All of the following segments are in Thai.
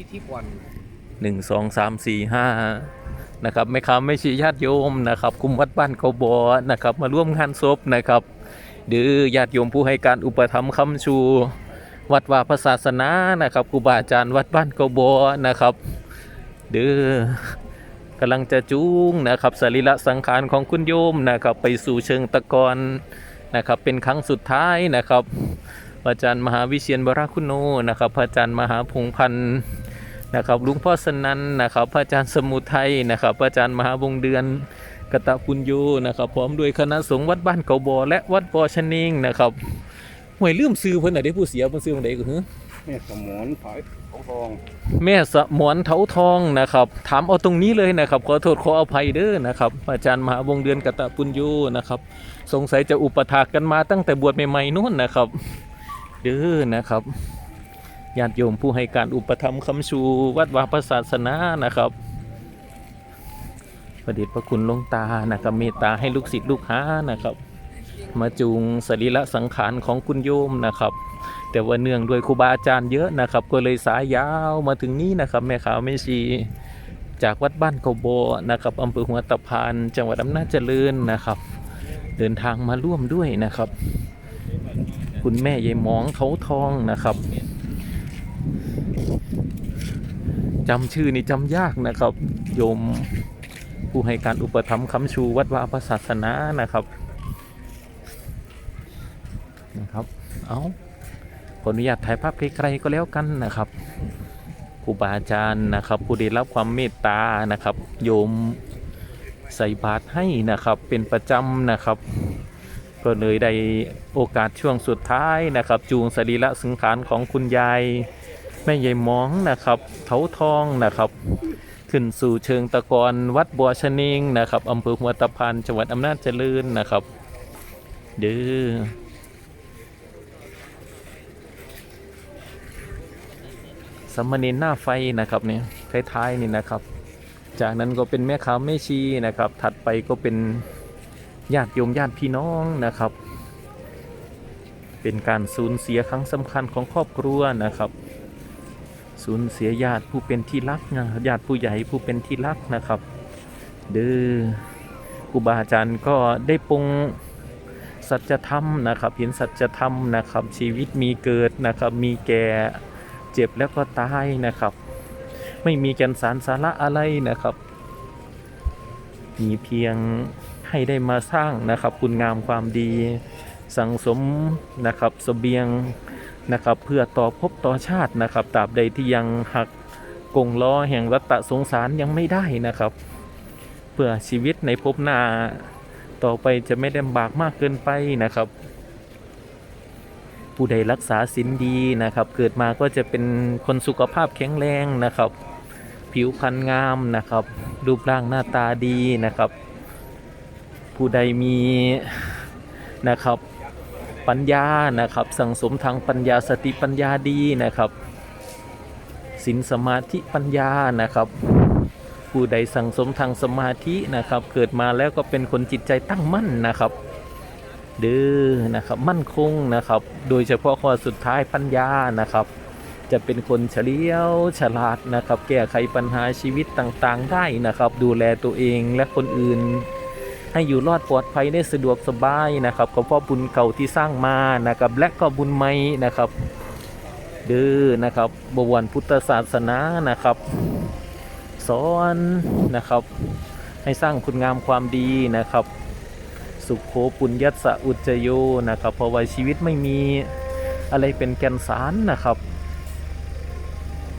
พิธีกรหนึ่งสองสามสี่ห้านะครับแม่ค้าไม่ชี้ญาติโยมนะครับคุมวัดบ้านเขาบอนะครับ มาร่วมงานศพนะครับหรือญาติโยมผู้ให้การอุปถัมภ์คำชู วัดว่าพระศาสนานะครับครูบาอาจารย์วัดบ้านเขาบอนะครับเดือกำลังจะจูงนะครับสรีระสังขารของคุณโยมนะครับไปสู่เชิงตะกอนนะครับเป็นครั้งสุดท้ายนะครับอาจารย์มหาวิเชียนบราคุณโนนะครับอาจารย์มหาพงพันธ์ นะครับหลุงพ่อสนันนะครับพระอาจารย์สมุทัยนะครับพระอาจารย์มหาวงศ์เดือนกตะปุญโยนะครับพร้อมด้วยคณะสงฆ์วัดบ้านเกาบอและวัดปอชะนิงนะครับห่วยลืมซื้อเพิ่นน่ะได้ผู้เสียเพิ่นซื้อของใดก็คือแม่สมนผายของทอง แม่สมอนเถาทองนะครับ ถามเอาตรงนี้เลยนะครับขอโทษขออภัยเด้อนะครับอาจารย์มหาวงศ์เดือนกตะปุญโยนะครับ สงสัยจะอุปถากกันมาตั้งแต่บวชใหม่ๆนู่นนะครับเด้อนะครับ ญาติโยมผู้ให้การอุปถัมคำชูวัดวาพระศาสนานะครับประเดชพระคุณลงตานะครับเมตตาให้ลูกศิษย์ลูกหานะครับ มาจูงสรีระสังขารของคุณโยมนะครับ แต่ว่าเนื่องด้วยครูบาอาจารย์เยอะนะครับ ก็เลยสายยาวมาถึงนี้นะครับแม่ขาวแม่ชีจากวัดบ้านเขาโบนะครับอำเภอหัวตะพานจังหวัดอำนาจเจริญนะครับ เดินทางมาร่วมด้วยนะครับ คุณแม่ยายมองเขาทองนะครับ จำชื่อนี่จำยากนะครับ โยมผู้ให้การอุปถัมภ์คำชูวัดวาพระศาสนานะครับนะครับ เอาขออนุญาตถ่ายภาพไกลๆก็แล้วกันนะครับครูบาอาจารย์นะครับ ผู้ได้รับความเมตตานะครับ โยมใส่บาตรให้นะครับเป็นประจำนะครับ ก็เลยได้โอกาสช่วงสุดท้ายนะครับ จูงสรีระสังขารของคุณยาย แม่ยายหมองนะครับเถาทองนะครับขึ้นสู่เชิงตะกอนวัดบัวชะนิงนะครับอำเภอหัวตะพานจังหวัดอำนาจเจริญนะครับเด้อสามเณรหน้าไฟนะครับเนี่ยท้ายๆนี่นะครับ จากนั้นก็เป็นแม่ขาแม่ชีนะครับ ถัดไปก็เป็นญาติโยมญาติพี่น้องนะครับ เป็นการสูญเสียครั้งสำคัญของครอบครัวนะครับ สูญเสียญาติผู้เป็นที่รักนะญาติผู้ใหญ่ผู้เป็นที่รักนะครับ เด้อครูบาอาจารย์ก็ได้ปรงสัจธรรมนะครับเห็นสัจธรรมนะครับ ชีวิตมีเกิดนะครับ มีแก่เจ็บแล้วก็ตายนะครับ ไม่มีแกนสารสาระอะไรนะครับ มีเพียงให้ได้มาสร้างนะครับ คุณงามความดี สังสมนะครับเสบียง นะครับเพื่อต่อภพต่อชาตินะครับตราบใดที่ยังหักกงล้อแห่งวัฏสงสารยังไม่ได้นะครับ เพื่อชีวิตในภพหน้าต่อไปจะไม่ลำบากมากเกินไปนะครับ ผู้ใดรักษาศีลดีนะครับ เกิดมาก็จะเป็นคนสุขภาพแข็งแรงนะครับ ผิวพรรณงามนะครับ รูปร่างหน้าตาดีนะครับ ผู้ใดมีนะครับ ปัญญานะครับ สังสมทางปัญญาสติปัญญาดีนะครับสินสมาธิปัญญานะครับ ผู้ใดสังสมทางสมาธินะครับ เกิดมาแล้วก็เป็นคนจิตใจตั้งมั่นนะครับเด้อนะครับมั่นคงนะครับ โดยเฉพาะข้อสุดท้ายปัญญานะครับ จะเป็นคนเฉลียวฉลาดนะครับ แก้ไขปัญหาชีวิตต่างๆ ได้นะครับ ดูแลตัวเองและคนอื่น ให้อยู่รอดปลอดภัยได้สะดวกสบายนะครับก็เพราะบุญเก่าที่สร้างมานะครับและก็บุญใหม่นะครับเด้อนะครับบวรพุทธศาสนานะครับ สอนนะครับ ให้สร้างคุณงามความดีนะครับ สุขโขปุญญัสะอุจโยนะครับเพราะว่าชีวิตไม่มีอะไรเป็นแกนสารนะครับ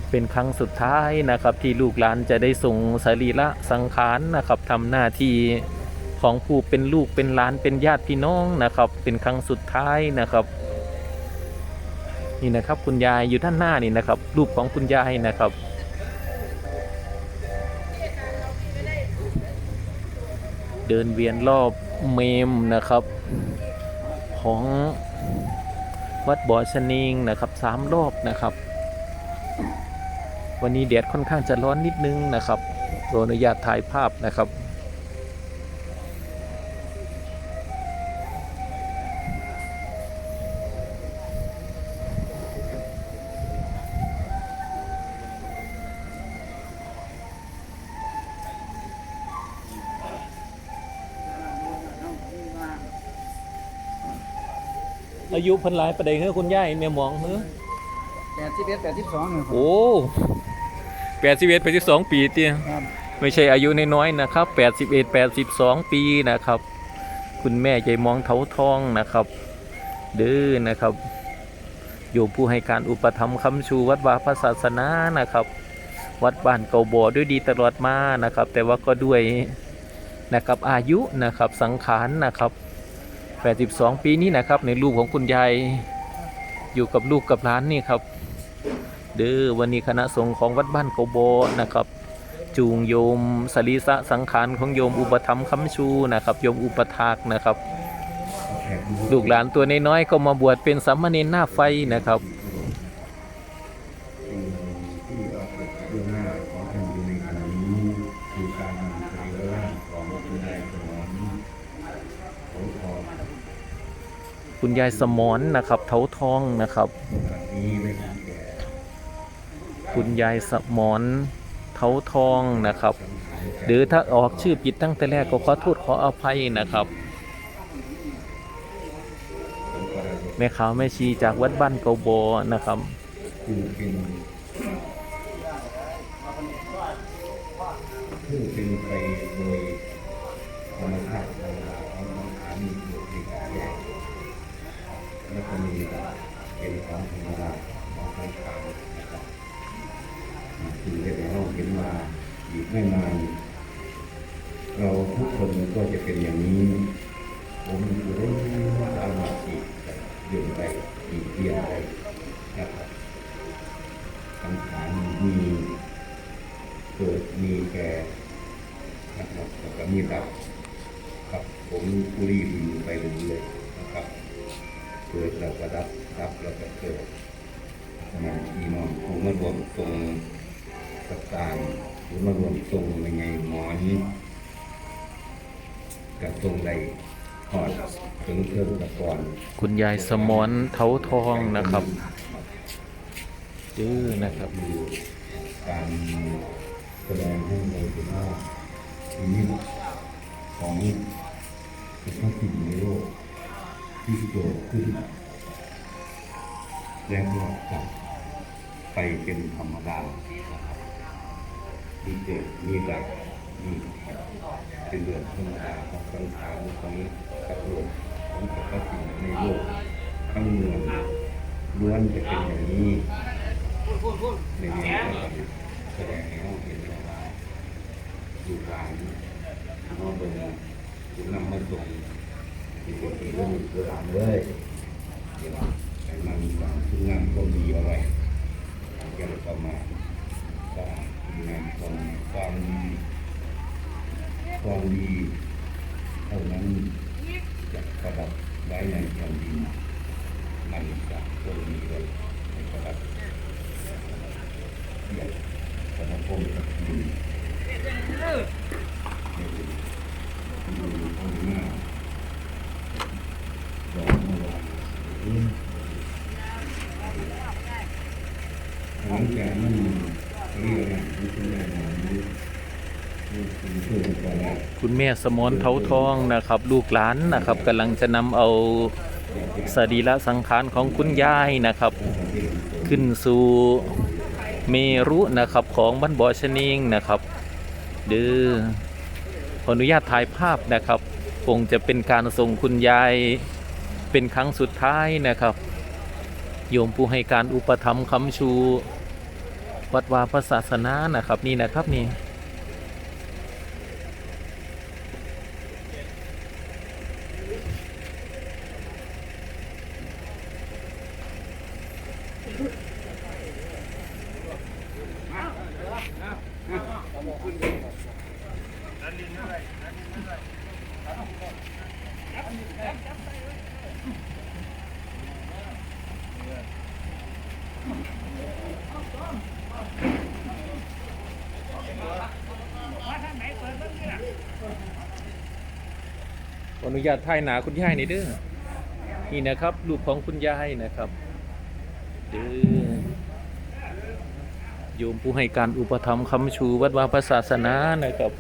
เป็นครั้งสุดท้ายนะครับที่ลูกหลานจะได้ส่งสรีระสังขารนะครับทำหน้าที่ ของผู้เป็นลูกเป็นหลานเป็นญาติพี่น้องนะครับ เป็นครั้งสุดท้ายนะครับ นี่นะครับคุณยายอยู่ด้านหน้านี่นะครับ รูปของคุณยายนะครับเดินเวียนรอบเมมนะครับ ของวัดบ่อชะนิงนะครับสามรอบนะครับ วันนี้แดดค่อนข้างจะร้อนนิดนึงนะครับขออนุญาตถ่ายภาพนะครับ อายุเพิ่นหลายประเด็นเฮ้อคุณยายแม่หมองเฮ้อแปดสิบเอ็ดแปดสิบสองครับโอ้แปดสิบเอ็ดแปดสิบสองปีเตี้ยครับไม่ใช่อายุน้อยๆนะครับแปดสิบเอ็ดแปดสิบสองปีนะครับ คุณแม่ใจมองเถาทองนะครับ เด้อนะครับโยมผู้ให้การอุปถัมภ์คำชูวัดวาพระศาสนานะครับ วัดบ้านเกาบ่อด้วยดีตลอดมานะครับ แต่ว่าก็ด้วยนะครับอายุนะครับสังขารนะครับ 82 ปีนี้นะครับ ในรูปของคุณยายอยู่กับลูกกับหลานนี่ครับ เด้อวันนี้คณะสงฆ์ของวัดบ้านโกโบนะครับ จูงโยมสรีสะสังขารของโยมอุปธรรมคำชูนะครับ โยมอุปถากนะครับ ลูกหลานตัวน้อยๆก็มาบวชเป็นสามเณรหน้าไฟนะครับ คุณยายสมอนนะครับเถาทองนะครับ คุณยายสมอนเถาทองนะครับ หรือถ้าออกชื่อผิดตั้งแต่แรกก็ขอโทษขออภัยนะครับแม่ขาวแม่ชีจากวัดบ้านเกาโบนะครับคือเป็นผู้เป็นไป แล้วก็มีเป็นของธรรมดาของสังขารนะครับคือเรียกว่าเราเห็นมาอีกไม่นานเราทุกคนก็จะเป็นอย่างนี้ ผมอยู่ได้ตามมาอีกเดือนไปอีกเดือนไปนะครับสังขารมีเกิดมีแก่นะครับแล้วก็มีดับครับผมผู้รีบอยู่ไปเรื่อยๆนะครับ เกิดแล้วก็ดับดับแล้วก็เกิดมันพี่น้องผู้มารวมตรงสักการหรือมารวมตรงในไงหมอนี้กับตรงใดหอดถึงเครื่องตะกอนคุณยายสมอนเถาทองนะครับดื้อนะครับคือการแสดงให้เราเห็นว่าชีวิตของทุกสิ่งในโลก ที่เกิดขึ้นและก็กลับไปเป็นธรรมดามีเกิดมีดับมีเป็นเรื่องธรรมดาของสังขารของสัตว์โลกของสรรพสิ่งในโลกทั้งมวลล้วนจะเป็นอย่างนี้ในเรื่องแสดงให้เราเห็นว่าอยู่กลางน้อกเบอร์คุณนำมาส่ง เป็นเรื่องเรื่องเลยเดี๋ยวให้มันมีความคุณงามก็มีอะไรแก่ประมาก็คุณงามความความดีความดีเท่านั้นจะประดับไว้ในแผ่นดินมันจะคนมีเลยในประดับเดี๋ยวจะมาพบกับคุณดูคนหน้าดอกมะลายหลังจากนั้นเรียกอะไรที่คุณแม่หมอนี้ คุณแม่สมอนเถาทองนะครับ ลูกหลานนะครับกำลังจะนำเอาสรีระสังขารของคุณยายนะครับ ขึ้นสู่เมรุนะครับของบ้านบ่อชะนิงนะครับเดือขออนุญาตถ่ายภาพนะครับคงจะเป็นการส่งคุณยายเป็นครั้งสุดท้ายนะครับ โยมผู้ให้การอุปถัมภ์คำชู วัดวาพระศาสนานะครับนี่นะครับนี่ อนุญาตถ่ายหนาคุณยายนี่เด้อนี่นะครับรูปของคุณยายนะครับเด้อโยมผู้ให้การอุปถัมภ์คำชูวัดวาพระศาสนานะครับ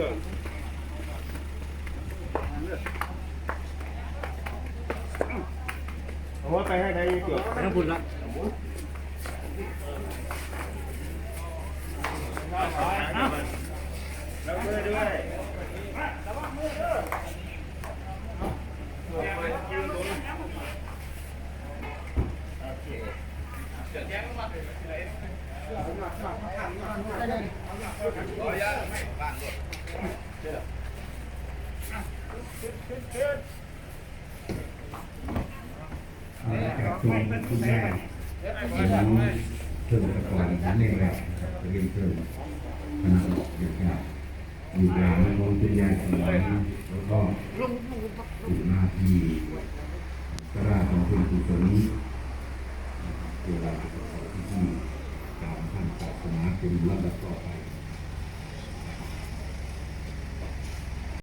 รื่องเอาว่าไปให้ได้เกี่ยวไปทั้งคุณละแล้วมือด้วยเอาละ จากตรงคุณแม่ ของเพิ่มตะกอนนั่นเองแหละจะเรียนเพิ่มคณะเด็กเนี่ยอยู่แรงและมองเป็นใหญ่ของเราแล้วก็ถูกหน้าที่กระราของคุณกุศลเวลาประกอบพิธีตามท่านศาสนาเป็นระดับต่อไป